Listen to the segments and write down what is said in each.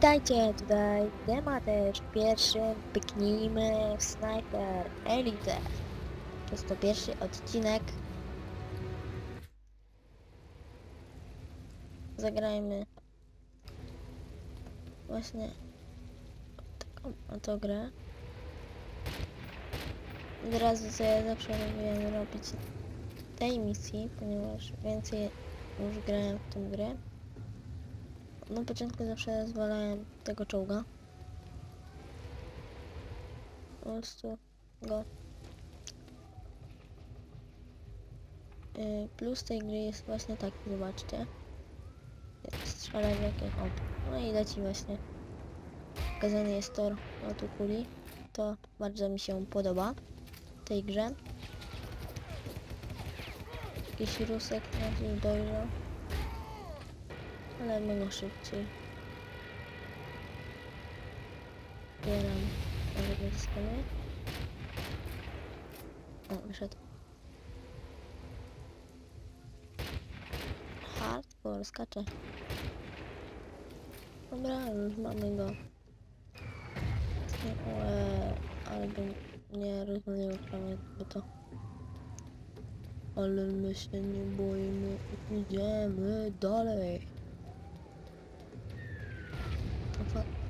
Witajcie, tutaj Demater w pierwszym pyknijmy w Sniper Elite. Jest to pierwszy odcinek. Zagrajmy właśnie taką oto grę. Od razu sobie zawsze lubiłem robić tej misji, ponieważ więcej już grałem w tę grę. Na początku zawsze zwalałem tego czołga. Po prostu go. Yy, Plus tej gry jest właśnie taki, zobaczcie. Strzelać w jakieś op. No i leci właśnie. Pokazany jest tor lotu kuli. To bardzo mi się podoba w tej grze. Jakiś rusek już dojrzał. Ale mega szybciej. Zbieram nawet skany. O, wyszedł. Hardcore, skacze. Dobra, już mamy go. Eee, ale bym nie rozmawiał prawie, bo to... Ale my się nie boimy, idziemy dalej.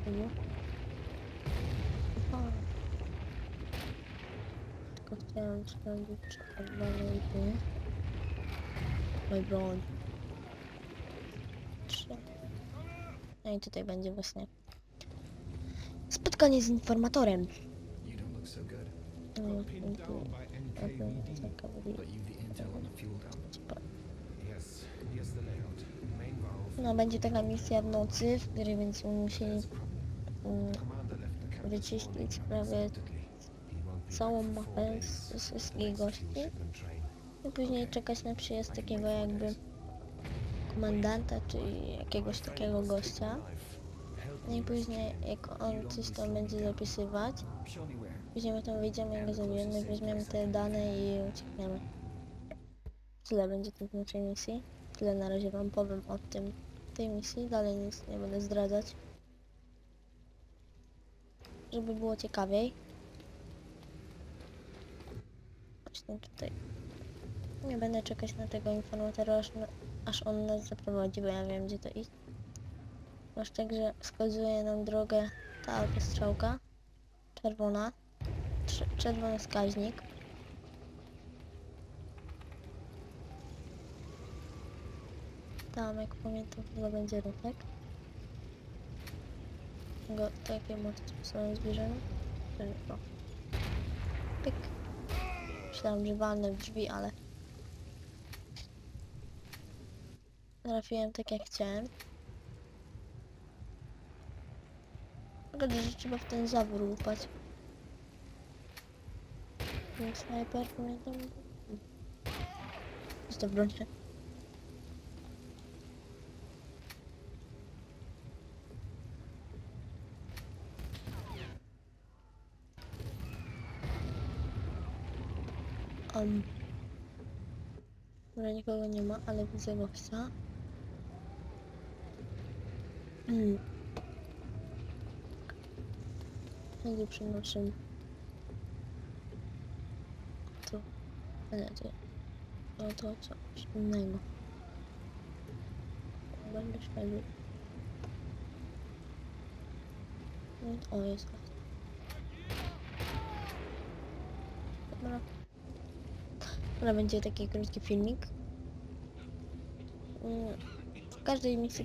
Było? Opa. Tylko chciałem sprawdzić, czy odwalę Mój broń. Trzy. No i tutaj będzie właśnie spotkanie z informatorem. Valve. No, będzie taka misja w nocy, w której będziemy musieli Mm, quarters prawie całą mapę z, wszystkich gości i później czekać na przyjazd takiego jakby komendanta, czy jakiegoś takiego gościa. No i później jak on coś tam będzie zapisywać, później my tam wyjdziemy i go zabijemy, weźmiemy te dane i uciekniemy. Tyle będzie tych naszej misji. Tyle na razie wam powiem o tym, tej misji, dalej nic nie będę zdradzać. Żeby było ciekawiej. Właśnie tutaj. Nie będę czekać na tego informatora, aż, na, aż on nas zaprowadzi, bo ja wiem gdzie to iść. Masz także wskazuje nam drogę ta autostrzałka. Czerwona. Czerwony wskaźnik. Tam, jak pamiętam, chyba będzie rutek. Go sposobem zbierzemy. Czyli o. Pyk. Myślałem, że walnę w drzwi, ale... Trafiłem tak jak chciałem. Szkoda, że trzeba w ten zawór łupać. Ten snajper, pamiętam. Jest to broń. Um. Dobra, nikogo nie ma, ale widzę gościa. Mm. Będzie przy naszym... To... Nie, to... No to coś innego. Będę śledził. No, O, jest. Dobra. Dobra, będzie taki krótki filmik. Mm, W każdej misji